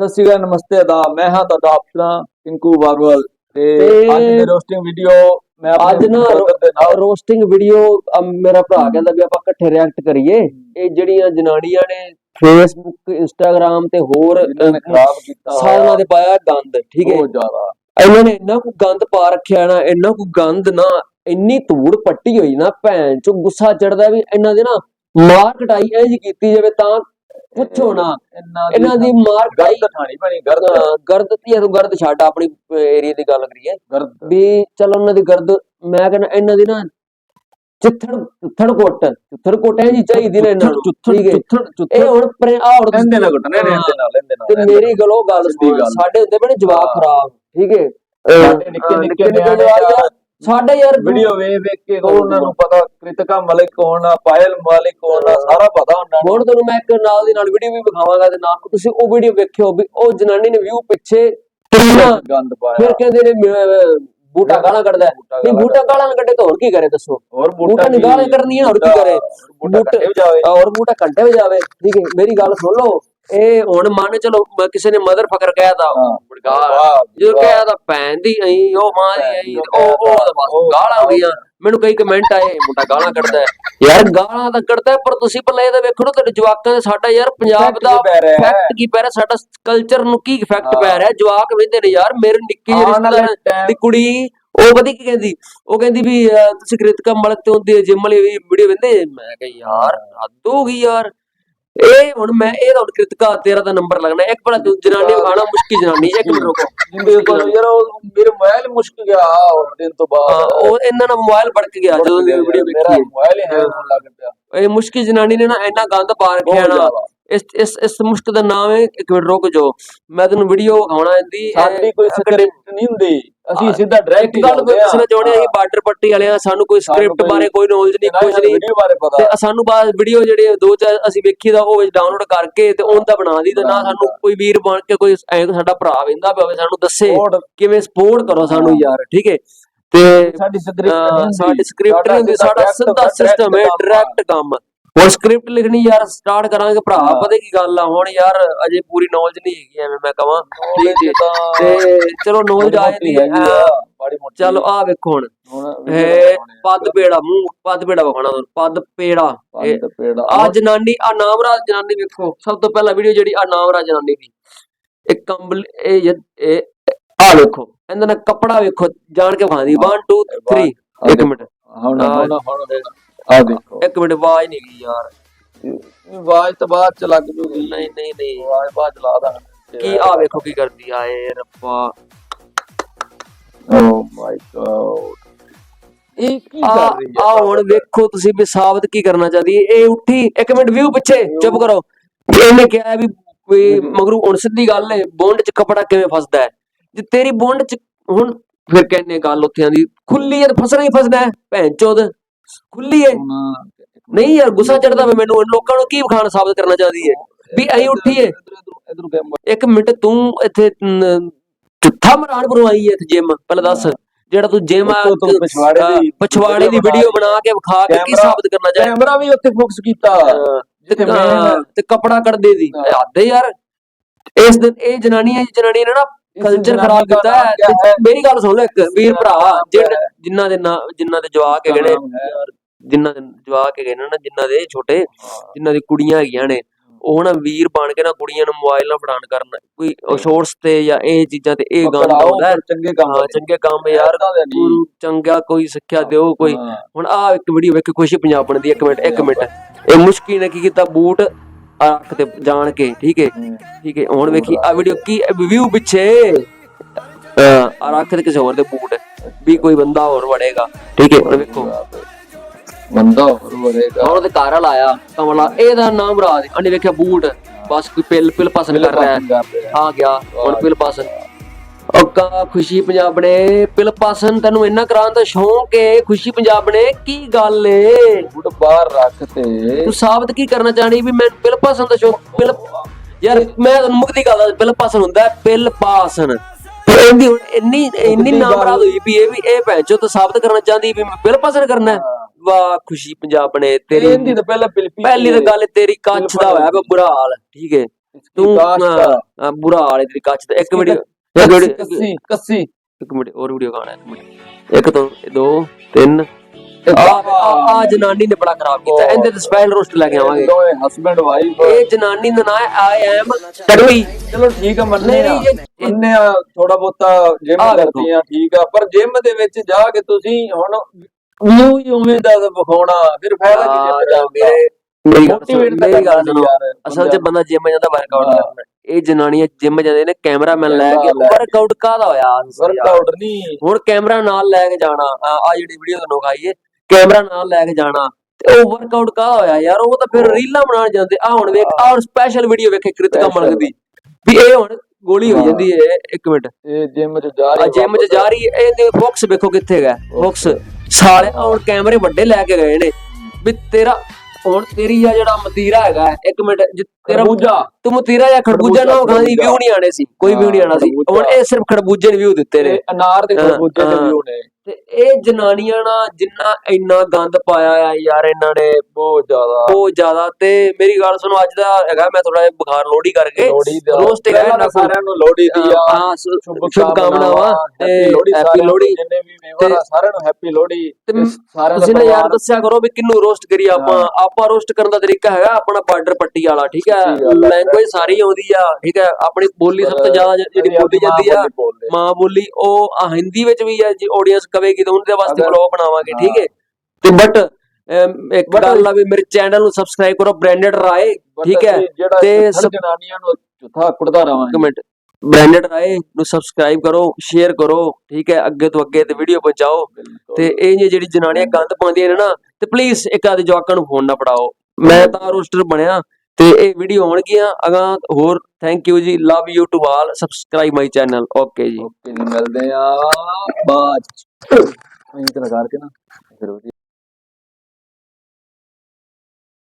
ਸਤਿ ਸ਼੍ਰੀ ਅਕਾਲ ਨਮਸਤੇ ਅਦਾ ਮੈਂ ਹਾਂ ਤੁਹਾਡਾ ਆਪਣਾ ਪਿੰਕੂ ਬਾਰਵਲ। ਤੇ ਅੱਜ ਦੀ ਰੋਸਟਿੰਗ ਵੀਡੀਓ ਮੈਂ ਅੱਜ ਨਾ ਦੇ ਰੋਸਟਿੰਗ ਵੀਡੀਓ ਮੇਰਾ ਭਰਾ ਕਹਿੰਦਾ ਵੀ ਆਪਾਂ ਇਕੱਠੇ ਰਿਐਕਟ ਕਰੀਏ। ਇਹ ਜਿਹੜੀਆਂ ਜਨਾਨੀਆਂ ਨੇ ਫੇਸਬੁੱਕ ਇੰਸਟਾਗ੍ਰam ਤੇ ਹੋਰ ਖਰਾਬ ਕੀਤਾ। ਸਾਰਿਆਂ ਦੇ ਪਾਇਆ ਗੰਦ ਠੀਕ ਹੈ? ਬਹੁਤ ਜ਼ਿਆਦਾ। ਇਹਨਾਂ ਨੇ ਇੰਨਾ ਕੁ ਗੰਦ ਪਾ ਰੱਖਿਆ ਨਾ ਇੰਨਾ ਕੁ ਗੰਦ ਨਾ ਇੰਨੀ ਧੂੜ ਪੱਟੀ ਹੋਈ ਨਾ ਭੈਣ ਚੋ ਗੁੱਸਾ ਚੜਦਾ ਵੀ ਇਹਨਾਂ ਦੇ ਨਾ ਮਾਰ ਕਟਾਈ ਇੰਜ ਕੀਤੀ ਜਾਵੇ ਤਾਂ ਪੁੱਛੋ ਨਾ। ਇਹਨਾਂ ਦੀ ਮਾਰ ਗਰਦ ਠਾਣੀ ਬਣੀ ਗਰਦ ਗਰਦ ਤੀ ਤੂੰ ਗਰਦ ਛੱਡ ਆਪਣੀ ਏਰੀਆ ਦੀ ਗੱਲ ਕਰੀਏ। ਗਰਦ। ਵੀ ਚਲ ਉਹਨਾਂ ਦੀ ਗਰਦ ਮੈਂ ਕਹਿੰਦਾ ਇਹਨਾਂ ਦੀ ਨਾ ਚਿੱਥੜ ਚਿੱਥੜ ਕੋਟ ਚਿੱਥੜ ਕੋਟ ਐ ਜੀ ਚਾਹੀਦੀ ਨੇ ਇਹਨਾਂ ਨੂੰ ਠੀਕ ਹੈ। ਚੁੱਥੜ ਇਹ ਹੁਣ ਪ੍ਰੇ ਆ ਹੁਣ ਲੈਂਦੇ ਨਾ ਘਟਨੇ ਲੈਂਦੇ ਨਾਲ ਲੈਂਦੇ ਨਾਲ ਤੇ ਮੇਰੀ ਗੱਲ ਉਹ ਗੱਲ। ਸਾਡੇ ਹੁੰਦੇ ਬਣੇ ਜਵਾਬ ਹਾਂ। ਖਰਾਬ ਠੀਕ ਹੈ। ਸਾਡੇ ਨਿੱਕੇ ਨਿੱਕੇ ਨਿਆਣੇ ਸਾਡੇ ਯਾਰ ਵੀਡੀਓ ਵੇਖ ਵੇਖ ਕੇ ਉਹਨਾਂ ਨੂੰ ਪਤਾ ਕ੍ਰਿਤਕਾ ਮਲਿਕ ਕੌਣ ਆ ਪਾਇਲ ਮਲਿਕ ਕੌਣ ਆ ਸਾਰਾ ਪਤਾ ਉਹਨਾਂ ਨੂੰ। ਹੁਣ ਤੁਹਾਨੂੰ ਮੈਂ ਇੱਕ ਨਾਲ ਦੀ ਨਾਲ ਵੀਡੀਓ ਵੀ ਵਿਖਾਵਾਂਗਾ ਤੇ ਨਾਲ। ਤੁਸੀਂ ਉਹ ਵੀਡੀਓ ਵੇਖਿਓ ਵੀ ਉਹ ਜਨਾਨੀ ਨੇ ਵਿਊ ਪਿੱਛੇ ਕਿੰਨਾ ਗੰਦ ਪਾਇਆ। ਫਿਰ ਕਹਿੰਦੇ ਨੇ ਬੂਟਾ ਗਾਲਾਂ ਕੱਢਦਾ ਨਹੀਂ ਬੂਟਾ ਗਾਲਾਂ ਨਾ ਕੱਢੇ ਤਾਂ ਹੋਰ ਕੀ ਕਰੇ ਦੱਸੋ? ਹੋਰ ਬੂਟਾ ਨੇ ਗਾਲਾਂ ਕਰਨੀਆਂ ਹੋਰ ਕੀ ਕਰੇ? ਬੂਟਾ ਔਰ ਬੂਟਾ ਵਿੱਚ ਜਾਵੇ। ਠੀਕ ਹੈ ਮੇਰੀ ਗੱਲ ਸੁਣ ਲਓ। ਇਹ ਹੁਣ ਮੰਨ ਚਲੋ ਮ- ਕਿਸੇ ਨੇ ਮਦਰ ਫਕਰ ਕਹਿਤਾ ਹਾਂ। ਗਾਲ ਜੀ। ਕਹਿਆ ਭੈਣ ਦੀ ਅਈ ਉਹ ਮਾਂ ਦੀ ਅਈ ਉਹ ਉਹ ਤਾਂ ਬਸ ਗਾਲਾਂ ਹੋ ਗਈਆਂ ਮੈਨੂੰ ਕਈ ਕਮੈਂਟ ਆਏ ਮੁੰਡਾ ਗਾਲਾਂ ਕੱਢਦਾ ਹੈ ਯਾਰ ਗਾਲਾਂ ਤਾਂ ਕੱਢਦਾ ਹੈ, ਪਰ ਤੁਸੀਂ ਪਹਿਲਾਂ ਇਹ ਤਾਂ ਵੇਖੋ ਨਾ ਤੁਹਾਡੇ ਜਵਾਕਾਂ ਦੇ ਸਾਡਾ ਯਾਰ ਪੰਜਾਬ ਦਾ? ਇਫੈਕਟ ਕੀ ਪੈ ਰਿਹਾ ਸਾਡਾ ਕਲਚਰ ਨੂੰ ਕੀ ਇਫੈਕਟ ਹਾਂ। ਪੈ ਰਿਹਾ ਜਵਾਕ ਵੇਂਦੇ ਨੇ ਯਾਰ ਮੇਰੇ ਨਿੱਕੀ ਜਿਹੀ ਰਿਸ਼ਤੇਦਾਰ ਦੀ ਕੁੜੀ ਉਹ ਪਤਾ ਕੀ ਕਹਿੰਦੀ ਉਹ ਕਹਿੰਦੀ ਵੀ ਅਹ, ਤੁਸੀਂ ਕ੍ਰਿਤਕਾ ਮਲਕ ਤੇ ਹੁੰਦੀ ਜਿਮ ਵਾਲੀ ਵੀਡੀਓ ਵੇਂਦੇ ਮੈਂ ਕਿਹਾ ਯਾਰ ਹੱਦ ਹੋ ਗਈ ਯਾਰ ਇਹ ਹੁਣ ਮੈਂ ਇਹ ਹੁਣ ਕ੍ਰਿਤਕਾ ਤੇਰਾ ਤਾਂ ਨੰਬਰ ਲੱਗਣਾ ਇੱਕ ਬੜਾ ਜਨਾਨੀ ਖਾਣਾ ਮੁਸ਼ਕਿਲ ਜਨਾਨੀ ਇੱਕ ਮਿੰਟ ਰੁਕੋ। ਜਿੰਦੇ ਕੋਲ ਯਾਰ ਉਹ ਮੇਰੇ ਮੋਬਾਈਲ ਮੁਸ਼ਕ ਗਿਆ ਉਸ ਦਿਨ ਤੋਂ ਬਾਅਦ। ਉਹ ਇਹਨਾਂ ਦਾ ਮੋਬਾਈਲ ਭੜਕ ਗਿਆ ਜਦੋਂ ਦੀ ਵੀਡੀਓ ਮੇਰਾ ਵੇਖੀ ਮੋਬਾਈਲ ਹੀ ਹੈ ਲੱਗ ਪਿਆ। ਇਹ ਮੁਸ਼ਕਿਲ ਜਨਾਨੀ ਨੇ ਨਾ ਇੰਨਾ ਗੰਦ ਪਾ ਰੱਖਿਆ ਨਾ। ਇਸ ਇਸ ਇਸ ਮੁਸ਼ਕ ਦਾ ਨਾਮ ਹੈ ਇੱਕ ਮਿੰਟ ਰੁਕ ਜਾਓ। ਮੈਂ ਤੈਨੂੰ ਵੀਡੀਓ ਵਿਖਾਉਣਾ ਇਹਦੀ ਸਾਡੀ ਕੋਈ ਸਕ੍ਰਿਪਟ ਨਹੀਂ ਹੁੰਦੀ। ਅਸੀਂ ਸਿੱਧਾ ਡਾਇਰੈਕਟ ਗੱਲ ਕੋਈ ਦੱਸਣਾ ਚਾਹੁੰਦੇ ਆ ਬਾਰਡਰ ਪੱਟੀ ਵਾਲਿਆਂ ਸਾਨੂੰ ਕੋਈ ਸਕ੍ਰਿਪਟ ਬਾਰੇ ਕੋਈ ਨੌਲੇਜ ਨਹੀਂ ਕੁਝ ਨਹੀਂ। ਤੇ ਸਾਨੂੰ ਬਾਅਦ ਵੀਡੀਓ ਜਿਹੜੇ ਦੋ ਚਾਰ ਅਸੀਂ ਵੇਖੀ ਦਾ ਉਹ ਵਿੱਚ ਡਾਊਨਲੋਡ ਕਰਕੇ ਤੇ ਉਹਦਾ ਬਣਾ ਦੀ ਤੇ ਨਾ ਸਾਨੂੰ ਕੋਈ ਵੀਰ ਬਣ ਕੇ ਕੋਈ ਐ ਸਾਡਾ ਭਰਾ ਵੇਂਦਾ ਪਿਆ ਹੋਵੇ ਸਾਨੂੰ ਦੱਸੇ ਕਿਵੇਂ ਸਪੋਰਟ ਕਰੋ ਸਾਨੂੰ ਯਾਰ ਠੀਕ ਹੈ? ਤੇ ਸਾਡੀ ਸਕ੍ਰਿਪਟ ਸਾਡੀ ਸਕ੍ਰਿਪਟ ਨਹੀਂ ਹੁੰਦੀ ਸਾਡਾ ਸਿੱਧਾ ਸਿਸਟਮ ਹੈ ਡਾਇਰੈਕਟ ਕੰਮ। ਹੁਣ ਸਕ੍ਰਿਪਟ ਲਿਖਣੀ ਯਾਰ ਸਟਾਰਟ ਕਰਾਂਗੇ ਭਰਾ। ਪਤਾ ਕੀ ਗੱਲ ਆ ਹੁਣ ਯਾਰ ਅਜੇ ਪੂਰੀ ਨੌਲੇਜ ਨਹੀਂ ਹੈਗੀ ਐਵੇਂ ਮੈਂ ਕਹਾਂ ਤਾਂ ਚਲੋ ਨੌਲੇਜ ਆ ਜਾਂਦੀ ਹੈ। ਬੜੀ ਮੋਟੀ ਚਲੋ ਆ। ਵੇਖੋ ਹੁਣ। ਪੱਦ ਪੇੜਾ ਮੂੰਹ ਪੱਦ ਪੇੜਾ ਵਿਖਾਉਣਾ ਤੁਹਾਨੂੰ ਪੱਦ ਪੇੜਾ। ਆ ਜਨਾਨੀ ਆ ਨਾਮਰਾਜ ਜਨਾਨੀ ਵੇਖੋ ਸਭ ਤੋਂ ਪਹਿਲਾਂ ਵੀਡੀਓ ਜਿਹੜੀ ਆ ਨਾਮਰਾਜ ਜਨਾਨੀ ਦੀ। ਇੱਕ ਕੰਬਲ ਇਹ ਜਦ- ਇਹ ਆ ਵੇਖੋ। ਇਹਦਾ ਨਾ ਕੱਪੜਾ ਵੇਖੋ ਜਾਣ ਕੇ ਵਿਖਾਉਂਦੀ। 1 2 3 ਇੱਕ ਮਿੰਟ। ਹੁਣ। ਹੁਣ ਹੁਣ ਆ ਦੇਖੋ। ਇੱਕ ਮਿੰਟ ਆਵਾਜ਼ ਨਹੀਂ ਗਈ ਯਾਰ। ਆਵਾਜ਼ ਤਾਂ ਬਾਅਦ ਚ ਲੱਗ ਜੂਗੀ। ਨਹੀਂ ਨਹੀਂ ਨਹੀਂ। ਆਵਾਜ਼ ਬਾਅਦ ਲਾ ਦਾਂ ਕੀ ਆ ਵੇਖੋ ਕੀ ਕਰਦੀ ਆ ਏ ਰੱਬਾ। ਓ ਮਾਈ ਗॉड ਇਹ ਕੀ ਆ ਕਰ ਰਹੀ ਆ? ਹੁਣ ਵੇਖੋ ਤੁਸੀਂ ਵੀ ਸਾਬਤ ਕੀ ਕਰਨਾ ਚਾਹਦੀ ਇਹ ਉੱਠੀ ਇੱਕ ਮਿੰਟ ਵਿਊ ਪਿੱਛੇ ਚੁੱਪ ਕਰੋ। ਇਹਨੇ ਕਿਹਾ ਵੀ ਵੀ ਮਗਰੂ ਹੁਣ ਸਿੱਧੀ ਗੱਲ ਹੈ ਬੌਂਡ 'ਚ ਕਪੜਾ ਕਿਵੇਂ ਫਸਦਾ ਹੈ ਜੇ ਤੇਰੀ ਬੌਂਡ 'ਚ ਹੁਣ ਫਿਰ ਕਹਿੰਨੇ ਗੱਲ ਉੱਥੇ ਆਂਦੀ ਖੁੱਲੀ ਹੈ ਫਸਣਾ ਹੀ ਫਸਣਾ ਹੈ ਭੈਣ ਚੋਦ ਖੁੱਲੀ ਹੈ ਨਹੀਂ ਯਾਰ ਗੁੱਸਾ ਚੜਦਾ ਮੈਨੂੰ ਲੋਕਾਂ ਨੂੰ ਕੀ ਵਿਖਾਣ ਸਾਬਤ ਕਰਨਾ ਚਾਹਦੀ ਹੈ ਵੀ ਉੱਠੀਏ। ਕੈਮਰਾ ਇੱਕ ਮਿੰਟ ਤੂੰ ਇੱਥੇ ਚੁੱਥਾ ਮਰਾਣਪੁਰੋਂ ਆਈ ਹੈ ਇੱਥੇ ਜਿਮ ਪਹਿਲਾਂ ਦੱਸ ਜਿਹੜਾ ਤੂੰ ਜਿਮ ਪਿਛਵਾੜੇ ਦੀ ਪਛਵਾੜੇ ਦੀ ਵੀਡੀਓ ਬਣਾ ਕੇ ਵਿਖਾ ਕੇ ਕੀ ਸਾਬਤ ਕਰਨਾ ਚਾਹੇ। ਕੈਮਰਾ ਵੀ ਉੱਥੇ ਫੋਕਸ ਕੀਤਾ। ਜਿੱਥੇ ਤੇ ਕਪੜਾ ਕੱਢਦੇ ਦੀ। ਹੱਦ ਯਾਰ। ਇਸ ਦਿਨ ਇਹ ਜਨਾਨੀਆਂ ਜਨਾਨੀਆਂ ਨੇ ਨਾ ਕਲਚਰ ਖਰਾਬ ਕੀਤਾ ਹੈ? ਮੇਰੀ ਗੱਲ ਸੁਣ ਲੈ ਇੱਕ ਵੀਰ ਭਰਾ? ਜਿਨ੍ਹਾਂ ਦੇ ਜਿਨ੍ਹਾਂ ਦੇ ਜਵਾਕ ਹੈਗੇ ਨੇ ਜਿਨ੍ਹਾਂ ਦੇ ਜਵਾਕ ਹੈਗੇ ਨੇ ਨਾ ਜਿਨ੍ਹਾਂ ਦੇ ਛੋਟੇ ਜਿਨ੍ਹਾਂ ਦੀ ਕੁੜੀਆਂ ਹੈਗੀਆਂ ਨੇ ਉਹ ਨਾ ਵੀਰ ਬਣ ਕੇ ਨਾ ਕੁੜੀਆਂ ਨੂੰ ਮੋਬਾਈਲ ਨਾ ਫੜਾਣ ਕਰਨ ਕੋਈ ਸ਼ੋਰਟਸ ਤੇ ਜਾਂ ਇਹ ਚੀਜ਼ਾਂ ਤੇ ਇਹ ਪਕੜਾਓ ਆਉਂਦਾ ਚੰਗੇ ਕੰਮ ਚੰਗੇ ਕੰਮ ਯਾਰ। ਗੁਰੂ ਚੰਗਾ ਕੋਈ ਸਿੱਖਿਆ ਦਿਓ ਕੋਈ। ਹੁਣ ਆ ਇੱਕ ਵੀਡੀਓ ਵੇਖ ਖੁਸ਼ੀ ਪੰਜਾਬਣ ਦੀ ਇੱਕ ਮਿੰਟ ਇੱਕ ਮਿੰਟ ਇਹ ਮੁਸ਼ਕੀ ਨੇ ਕੀ ਕੀਤਾ ਬੂਟ ਰੱਖ ਤੇ ਜਾਣ ਕੇ ਠੀਕ ਹੈ ਠੀਕ ਹੈ ਹੁਣ ਵੇਖੀ ਆ ਵੀਡੀਓ ਕੀ ਵਿਊ ਪਿੱਛੇ। ਆ ਰੱਖ ਤੇ ਕਿਸੇ ਹੋਰ ਦੇ ਬੂਟ ਵੀ ਕੋਈ ਬੰਦਾ ਹੋਰ ਵੜੇਗਾ। ਠੀਕ ਹੈ ਹੁਣ ਵੇਖੋ। ਬੰਦਾ ਹੋਰ ਵਰੇਗਾ ਹੁਣ ਉਹਦੇ ਘਰ ਵਾਲਾ ਆਇਆ ਕਮਲਾ। ਇਹਦਾ ਨਾਮ ਰਾਜ ਅੰਨੇ ਵੇਖਿਆ ਬੂਟ ਬਸ ਕੋਈ ਪਿਲ ਪਿਲ ਪਸੰਦ ਕਰ ਰਿਹਾ। ਆ ਗਿਆ। ਹੁਣ ਪਿਲ ਪਸੰਦ। ਕਾ ਖੁਸ਼ੀ ਪੰਜਾਬ ਨੇ? ਪਿਲ ਪਸੰਦ ਤੈਨੂੰ ਇੰਨਾ ਕਰਾਉਣ ਦਾ ਸ਼ੌਂਕ ਏ ਖੁਸ਼ੀ ਪੰਜਾਬ ਨੇ? ਕੀ ਗੱਲ ਏ? ਬੁੱਢ ਬਾਹਰ ਰੱਖ ਤੇ। ਤੂੰ ਸਾਬਤ ਕੀ ਕਰਨਾ ਚਾਹਣੀ ਵੀ ਮੈਂ ਪਿਲ ਪਾਸਨ ਦਾ ਸ਼ੌਕ ਪਿਲ ਯਾਰ ਮੈਂ ਤੁਹਾਨੂੰ ਮੁਕਤੀ ਗੱਲ ਦਾ ਪਿਲ ਪਾਸਨ ਹੁੰਦਾ ਹੈ, ਪਿਲ ਪਾਸਨ। ਤੇ ਇਹਦੀ ਹੁਣ ਇੰਨੀ ਇੰਨੀ ਨਾਮਰਾਦ ਹੋਈ ਵੀ ਇਹ ਵੀ ਇਹ ਭੈਣ ਚੋ ਤਾਂ ਸਾਬਤ ਕਰਨਾ ਚਾਹੁੰਦੀ ਵੀ ਮੈਂ ਪਿਲ ਪਾਸਨ ਕਰਨਾ ਹੈ। ਵਾਹ ਖੁਸ਼ੀ ਪੰਜਾਬ ਨੇ ਤੇਰੀ ਇਹਦੀ ਤਾਂ ਪਹਿਲਾਂ ਪਿਲਪੀ ਪਹਿਲੀ ਤਾਂ ਗੱਲ ਤੇਰੀ ਕੱਚ ਦਾ ਹੋਇਆ ਬੁਰਾ ਹਾਲ ਠੀਕ ਹੈ ਤੂੰ ਬੁਰਾ ਹਾਲ ਤੇਰੀ ਕੱਚ ਦਾ। ਇੱਕ ਕੱਚੀ- ਇੱਕ ਵੀਡੀਓ ਕੱਸੀ ਕੱਸੀ। ਇੱਕ ਮਿੰਟ ਹੋਰ ਵੀਡੀਓ ਗਾਣਾ ਇੱਕ ਮਿੰਟ। ਇੱਕ ਤੋਂ ਦੋ ਤਿੰਨ। ਆ ਆ ਜਨਾਨੀ ਨੇ ਬੜਾ ਖਰਾਬ ਕੀਤਾ। ਇਹਦੇ ਤੇ ਸਪੈਸ਼ਲ ਰੋਸਟ ਲੈ ਕੇ ਆਵਾਂਗੇ। ਦੋਏ ਹਸਬੰਡ ਵਾਈਫ ਇਹ ਜਨਾਨੀ ਦਾ ਨਾਮ ਹੈ ਆਈ ਐਮ ਟੜਵੀ ਚਲੋ ਠੀਕ ਆ ਮੰਨੇ ਨਹੀਂ, ਆ ਨਹੀਂ, ਇਹ- ਮੰਨੇ ਆ ਥੋੜਾ ਬਹੁਤਾ ਜਿਮ ਆਹ। ਕਰਦੀ ਆ ਠੀਕ ਆ। ਪਰ ਜਿਮ ਦੇ ਵਿੱਚ ਜਾ ਕੇ ਤੁਸੀਂ ਹੁਣ ਵਿਊ ਹੀ ਉਵੇਂ ਦਾ ਵਿਖਾਉਣਾ ਫਿਰ ਫਾਇਦਾ ਕੀ ਜਿਮ ਦਾ? ਮੇਰੇ ਮੇਰੀ ਗੱਲ ਸੁਣੋ, ਮੋਟੀਵੇਟ ਤਾਂ ਮੇਰੀ ਗੱਲ ਕਰਨਾ ਸੁਣੋ। ਯਾਰ ਅਸਲ 'ਚ ਬੰਦਾ ਜਿਮ ਜਾਂਦਾ ਵਰਕਆਊਟ ਹਾਂ। ਕਰਨਾ। ਇਹ ਜਨਾਨੀਆਂ ਜਿਮ ਜਾਂਦੇ ਨੇ ਕੈਮਰਾਮੈਨ ਲੈ ਕੇ ਕੈਮਰਾ ਲੈ ਕੇ। ਵਰਕਆਊਟ ਕਾਹਦਾ ਹੋਇਆ? ਵਰਕਆਊਟ ਨਹੀਂ ਹੁਣ ਕੈਮਰਾ ਨਾਲ ਲੈ ਕੇ ਜਾਣਾ। ਆ ਜਿਹੜੀ ਵੀਡੀਓ ਤੁਹਾਨੂੰ ਖਾਈਏ ਕੈਮਰਾ ਨਾਲ ਲੈ ਕੇ ਜਾਣਾ। ਤੇ ਉਹ ਵਰਕਆਊਟ ਕਾਹਦਾ ਹੋਇਆ ਯਾਰ? ਉਹ ਤਾਂ ਫਿਰ ਰੀਲਾਂ ਬਣਾਉਣ ਜਾਂਦੇ। ਆ ਹੁਣ ਵੇਖ ਆ ਹੁਣ ਸਪੈਸ਼ਲ ਵੀਡੀਓ ਵੇਖੇ ਕ੍ਰਿਤਕਾ Special। ਮਲਕ ਦੀ। ਵੀ ਇਹ ਹੁਣ ਗੋਲੀ ਹੋ ਹਾਂ। ਜਾਂਦੀ ਹੈ ਇੱਕ ਮਿੰਟ। ਇਹ ਜਿਮ ਚ ਜਾ ਆ ਰਹੀ ਜਿਮ 'ਚ ਜਾ ਰਹੀ ਹੈ। ਇਹਦੇ ਫੋਕਸ ਵੇਖੋ ਕਿੱਥੇ ਹੈਗਾ ਫੋਕਸ ਸਾਲੇ ਹੁਣ ਕੈਮਰੇ ਵੱਡੇ ਲੈ ਕੇ ਗਏ ਨੇ। ਵੀ ਤੇਰਾ ਹੁਣ ਤੇਰੀ ਆ ਜਿਹੜਾ ਮਤੀਰਾ ਹੈਗਾ ਇੱਕ ਮਿੰਟ ਜੇ ਤੇਰਾ ਖਰਬੂਜਾ। ਤੂੰ ਮਤੀਰਾ ਜਾਂ ਖਰਬੂਜਾ ਨਾ ਖਰਬੂਜਾ, ਖਾਂਦੀ ਵਿਊ ਨਹੀਂ ਆਣੇ ਸੀ ਕੋਈ ਵਿਊ ਨਹੀਂ ਆਣਾ ਸੀ। ਹੁਣ ਇਹ ਸਿਰਫ ਖਰਬੂਜੇ ਨੇ ਵਿਊ ਦਿੱਤੇ ਨੇ। ਤੇ ਅਨਾਰ ਦੇ ਹਾਂ, ਖਰਬੂਜੇ ਦੇ ਹਾਂ। ਵਿਊ ਨੇ। ਤੇ ਇਹ ਜਨਾਨੀਆਂ ਨਾ ਜਿੰਨਾ ਇੰਨਾ ਗੰਦ ਪਾਇਆ ਆ ਯਾਰ ਇਹਨਾਂ ਨੇ ਬਹੁਤ ਜ਼ਿਆਦਾ। ਬਹੁਤ ਜ਼ਿਆਦਾ ਤੇ ਮੇਰੀ ਗੱਲ ਸੁਣੋ ਅੱਜ ਦਾ ਹੈਗਾ ਮੈਂ ਥੋੜਾ ਜਿਹਾ ਬੁਖਾਰ ਲੋੜੀ ਕਰਕੇ ਲੋਹੜੀ ਦਾ। ਰੋਸਟ ਹੈਗਾ ਕੋਲ। ਸਾਰਿਆਂ ਨੂੰ ਲੋਹੜੀ ਦੀ ਆ ਹਾਂ ਸ਼ੁਭ ਕਾਮਨਾਵਾਂ ਤੇ ਹੈਪੀ ਨੂੰ, ਲੋਹੜੀ। ਜਿੰਨੇ ਵੀ ਵੀਵਰ ਆ ਸਾਰਿਆਂ ਨੂੰ ਹੈਪੀ ਲੋਹੜੀ ਤੇ ਸਾਰਿਆਂ ਤੁਸੀਂ ਨੇ ਯਾਰ ਦੱਸਿਆ ਕਰੋ ਵੀ ਕਿੰਨੂੰ ਰੋਸਟ ਕਰੀ ਆਪਾਂ। ਆਪਾਂ ਰੋਸਟ ਕਰਨ ਦਾ ਤਰੀਕਾ ਹੈਗਾ ਆਪਣਾ ਬਾਰਡਰ ਪੱਟੀ ਵਾਲਾ ਠੀਕ ਹੈ। ਲੈਂਗੁਏਜ ਸਾਰੀ ਆਉਂਦੀ ਆ ਠੀਕ ਹੈ ਆਪਣੀ ਬੋਲੀ ਸਭ ਤੋਂ ਜ਼ਿਆਦਾ ਜਿਹੜੀ ਬੋਲੀ ਜਾਂਦੀ ਆ ਮਾਂ ਬੋਲੀ ਉਹ ਹਿੰਦੀ ਵਿੱਚ ਵੀ ਆ ਜੀ ਆਡੀਅנס ਕਵੇਗੀ ਤਾਂ ਉਹਦੇ ਵਾਸਤੇ ਬਲੌਗ ਬਣਾਵਾਂਗੇ ਠੀਕ ਹੈ? ਤੇ ਬਟ ਇੱਕ ਗੱਲ ਆ ਵੀ ਮੇਰੇ ਚੈਨਲ ਨੂੰ ਸਬਸਕ੍ਰਾਈਬ ਕਰੋ ਬ੍ਰਾਂਡਡ ਰਾਏ ਠੀਕ ਹੈ? ਤੇ ਜਨਾਨੀਆਂ ਨੂੰ ਚੁੱਥਾ ਕੁੜਦਾ ਇੱਕ ਰਵਾਂਗੇ ਮਿੰਟ। ਬ੍ਰਾਂਡਡ ਰਾਏ ਨੂੰ ਸਬਸਕ੍ਰਾਈਬ ਕਰੋ ਸ਼ੇਅਰ ਕਰੋ ਠੀਕ ਹੈ? ਅੱਗੇ ਤੋਂ ਅੱਗੇ ਤੇ ਵੀਡੀਓ ਪਹੁੰਚਾਓ ਤੇ ਇਹ ਜਿਹੀ ਜਿਹੜੀ ਜਨਾਨੀਆਂ ਗੰਦ ਪਾਉਂਦੀਆਂ ਨੇ ਨਾ ਤੇ ਪਲੀਜ਼ ਇੱਕ ਆਦੇ ਜਵਾਕਾਂ ਨੂੰ ਫੋਨ ਨਾ ਪੜਾਓ ਮੈਂ ਤਾਂ ਰੋਸਟਰ ਬਣਿਆ ਤੇ ਇਹ ਵੀਡੀਓ ਹੋਣਗੀਆਂ ਅਗਾਂ ਹੋਰ ਥੈਂਕ ਯੂ ਜੀ। Love you to all subscribe my channel okay ਜੀ। ਓਕੇ ਜੀ ਮਿਲਦੇ ਆ ਬਾਅਦ ਚ। ਅਸੀਂ ਲਗਾ ਕੇ ਨਾ ਫਿਰ ਵਧੀਆ